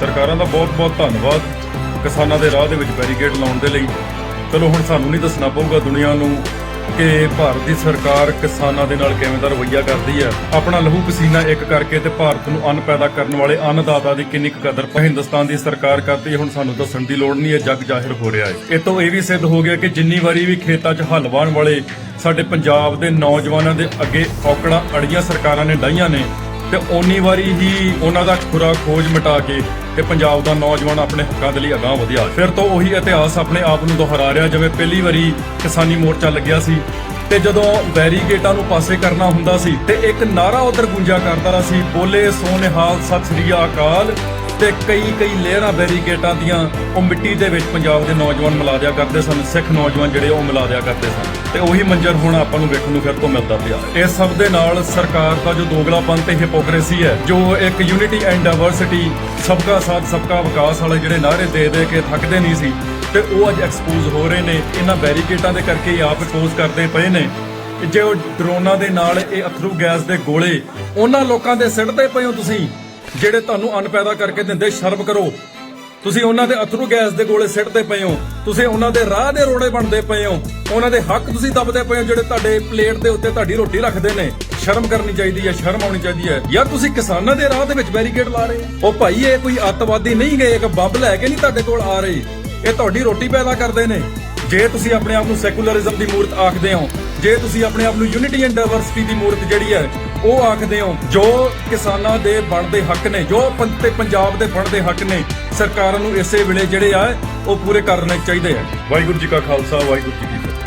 ਸਰਕਾਰਾਂ ਦਾ ਬਹੁਤ-ਬਹੁਤ ਧੰਨਵਾਦ ਕਿਸਾਨਾਂ ਦੇ ਰਾਹ ਦੇ ਵਿੱਚ ਬੈਰੀਕੇਡ ਲਾਉਣ ਦੇ ਲਈ। ਚਲੋ ਹੁਣ ਸਾਨੂੰ ਨਹੀਂ ਦੱਸਣਾ ਪਊਗਾ ਦੁਨੀਆ ਨੂੰ ਕਿ ਭਾਰਤ ਦੀ ਸਰਕਾਰ ਕਿਸਾਨਾਂ ਦੇ ਨਾਲ ਕਿਵੇਂ ਦਾ ਰਵੱਈਆ ਕਰਦੀ ਹੈ। ਆਪਣਾ ਲਹੂ ਪਸੀਨਾ ਇੱਕ ਕਰਕੇ ਤੇ ਭਾਰਤ ਨੂੰ ਅੰਨ ਪੈਦਾ ਕਰਨ ਵਾਲੇ ਅੰਨਦਾਤਾ ਦੀ ਕਿੰਨੀ ਕੁ ਕਦਰ ਹਿੰਦੁਸਤਾਨ ਦੀ ਸਰਕਾਰ ਕਰਦੀ ਹੈ, ਹੁਣ ਸਾਨੂੰ ਦੱਸਣ ਦੀ ਲੋੜ ਨਹੀਂ ਹੈ, ਜੱਗ ਜਾਹਿਰ ਹੋ ਰਿਹਾ ਹੈ। ਇਹ ਤੋਂ ਇਹ ਵੀ ਸਿੱਧ ਹੋ ਗਿਆ ਕਿ ਜਿੰਨੀ ਵਾਰੀ ਵੀ ਖੇਤਾਂ 'ਚ ਹਲ ਵਾਹਣ ਵਾਲੇ ਸਾਡੇ ਪੰਜਾਬ ਦੇ ਨੌਜਵਾਨਾਂ ਦੇ ਅੱਗੇ ਔਕੜਾਂ ਅੜੀਆਂ ਸਰਕਾਰਾਂ ਨੇ ਡਾਈਆਂ ਨੇ ਤੇ ਓਨੀ ਵਾਰੀ ਹੀ ਉਹਨਾਂ ਦਾ ਖੁਰਾ ਖੋਜ ਮਿਟਾ ਕੇ ਤੇ ਪੰਜਾਬ ਦਾ ਨੌਜਵਾਨ ਆਪਣੇ ਹੱਕਾਂ ਦੇ ਲਈ ਅਗਾਹ ਵਧਿਆ। ਫਿਰ ਤੋਂ ਉਹੀ ਇਤਿਹਾਸ ਆਪਣੇ ਆਪ ਨੂੰ ਦੁਹਰਾ ਰਿਹਾ, ਜਿਵੇਂ ਪਹਿਲੀ ਵਾਰੀ ਕਿਸਾਨੀ ਮੋਰਚਾ ਲੱਗਿਆ ਸੀ ਤੇ ਜਦੋਂ ਬੈਰੀਗੇਟਾਂ ਨੂੰ ਪਾਸੇ ਕਰਨਾ ਹੁੰਦਾ ਸੀ ਤੇ ਇੱਕ ਨਾਰਾ ਉਧਰ ਗੂੰਜਾ ਕਰਦਾ ਸੀ, ਬੋਲੇ ਸੋ ਨਿਹਾਲ ਸਤਿ ਸ੍ਰੀ ਅਕਾਲ। ਤੇ ਕਈ ਕਈ ਲੇਅਰਾਂ ਬੈਰੀਕੇਟਾਂ ਦੀਆਂ ਉਹ ਮਿੱਟੀ ਦੇ ਵਿੱਚ ਪੰਜਾਬ ਦੇ ਨੌਜਵਾਨ ਮਿਲਾ ਦਿਆ ਕਰਦੇ ਸਨ, ਸਿੱਖ ਨੌਜਵਾਨ ਜਿਹੜੇ ਉਹ ਮਿਲਾ ਦਿਆ ਕਰਦੇ ਸਨ। ਤੇ ਉਹੀ ਮੰਜ਼ਰ ਹੁਣ ਆਪਾਂ ਨੂੰ ਵੇਖਣ ਨੂੰ ਫਿਰ ਤੋਂ ਮਿਲਦਾ ਪਿਆ। ਇਸ ਸਭ ਦੇ ਨਾਲ ਸਰਕਾਰ ਦਾ ਜੋ ਦੋਗਲਾਪਨ ਤੇ ਹਿਪੋਕ੍ਰੇਸੀ ਹੈ, ਜੋ ਇੱਕ ਯੂਨਿਟੀ ਐਂਡ ਡਾਈਵਰਸਿਟੀ ਸਬਕਾ ਸਾਥ, ਸਬਕਾ ਵਿਕਾਸ ਵਾਲੇ ਜਿਹੜੇ ਨਾਅਰੇ ਦੇ ਦੇ ਕੇ ਥੱਕਦੇ ਨਹੀਂ ਸੀ, ਤੇ ਉਹ ਅੱਜ ਐਕਸਪੋਜ਼ ਹੋ ਰਹੇ ਨੇ, ਇਹਨਾਂ ਬੈਰੀਕੇਟਾਂ ਦੇ ਕਰਕੇ ਹੀ ਆਪ ਐਕਸਪੋਜ਼ ਕਰਦੇ ਪਏ ਨੇ। ਜੇ ਉਹ ਡਰੋਨਾਂ ਦੇ ਨਾਲ ਇਹ ਅਥਰੂ ਗੈਸ ਦੇ ਗੋਲੇ, ਉਹਨਾਂ ਲੋਕਾਂ ਦੇ ਸਿੱਟਦੇ ਪਏ ਹੋ ਤੁਸੀਂ। ਜਿਹੜੇ ਤੁਹਾਨੂੰ ਅੰਨ ਪੈਦਾ ਕਰਕੇ ਦਿੰਦੇ, ਸ਼ਰਮ ਕਰੋ। ਤੁਸੀਂ ਉਹਨਾਂ ਦੇ ਅਥਰੂ ਗੈਸ ਦੇ ਗੋਲੇ ਸਿੱਟਦੇ ਪਏ ਹੋ। ਤੁਸੀਂ ਉਹਨਾਂ ਦੇ ਰਾਹ ਦੇ ਰੋੜੇ ਬਣਦੇ ਪਏ ਹੋ। ਉਹਨਾਂ ਦੇ ਹੱਕ ਤੁਸੀਂ ਦਬਦੇ ਪਏ ਹੋ, ਜਿਹੜੇ ਤੁਹਾਡੇ ਪਲੇਟ ਦੇ ਉੱਤੇ ਤੁਹਾਡੀ ਰੋਟੀ ਰੱਖਦੇ ਨੇ। ਸ਼ਰਮ ਕਰਨੀ ਚਾਹੀਦੀ ਹੈ, ਸ਼ਰਮ ਆਉਣੀ ਚਾਹੀਦੀ ਹੈ। ਯਾਰ ਤੁਸੀਂ ਕਿਸਾਨਾਂ ਦੇ ਰਾਹ ਦੇ ਵਿੱਚ ਬੈਰੀਕੇਡ ਲਾ ਰਹੇ ਹੋ? ਉਹ ਭਾਈ, ਇਹ ਕੋਈ ਅੱਤਵਾਦੀ ਨਹੀਂ ਗਏ, ਇੱਕ ਬੰਬ ਲੈ ਕੇ ਨਹੀਂ ਤੁਹਾਡੇ ਕੋਲ ਆ ਰਹੇ। ਇਹ ਤੁਹਾਡੀ ਰੋਟੀ ਪੈਦਾ ਕਰਦੇ ਨੇ। ਜੇ ਤੁਸੀਂ ਆਪਣੇ ਆਪ ਨੂੰ ਸੈਕੂਲਰਿਜ਼ਮ ਦੀ ਮੂਰਤ ਆਖਦੇ ਹੋ, ਜੇ ਤੁਸੀਂ ਆਪਣੇ ਆਪ ਨੂੰ ਯੂਨਿਟੀ ਐਂਡ ਡਾਈਵਰਸਿਟੀ ਦੀ ਮੂਰਤ ਜਿਹੜੀ ਹੈ ਉਹ ਆਖਦੇ ਹੋ, ਜੋ ਕਿਸਾਨਾਂ ਦੇ ਬਣਦੇ ਹੱਕ ਨੇ, ਜੋ ਤੇ ਪੰਜਾਬ ਦੇ ਬਣਦੇ ਹੱਕ ਨੇ, ਸਰਕਾਰਾਂ ਨੂੰ ਇਸੇ ਵੇਲੇ ਜਿਹੜੇ ਆ, ਉਹ ਪੂਰੇ ਕਰਨੇ ਚਾਹੀਦੇ ਆ। ਵਾਹਿਗੁਰੂ ਜੀ ਕਾ ਖਾਲਸਾ, ਵਾਹਿਗੁਰੂ ਜੀ ਕੀ